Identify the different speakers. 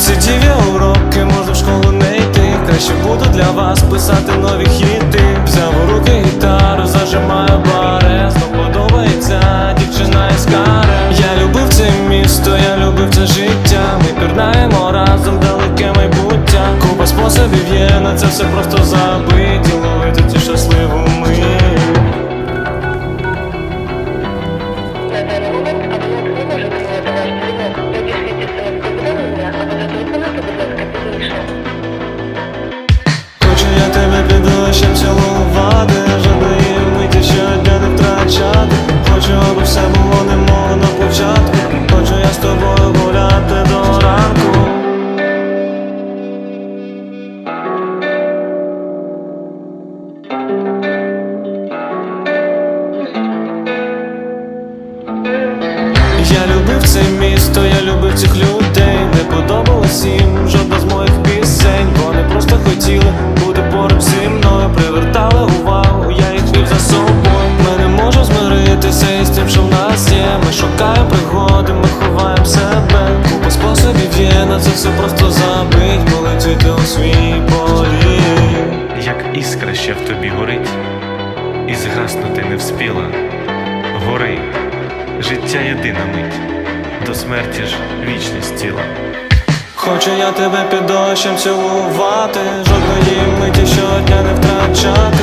Speaker 1: Сидів я уроки, можу в школу не йти. Краще буду для вас писати нові хіти. Взяв у руки гітару, зажимаю барезно подобається дівчина із каре. Я любив це місто, я любив це життя. Ми пірнаємо разом далеке майбуття. Купа способів є, на це все просто забить. Під дощем цілувати Жодної миті щодня не втрачати. Хочу, аби все було немов на початку. Хочу я з тобою гуляти до ранку. Я любив це місто, я любив цих людей. Не подобалось змиритися із тим, що в нас є Ми шукаємо пригоди, ми ховаємо себе Купа способів є, на це все просто забить Полетіти у свій полі
Speaker 2: як іскра ще в тобі горить, і згаснути не вспіла. Гори, життя єдина мить, до смерті ж вічність тіла.
Speaker 1: Хочу я тебе під дощем цілувати, жодної миті щодня не втрачати.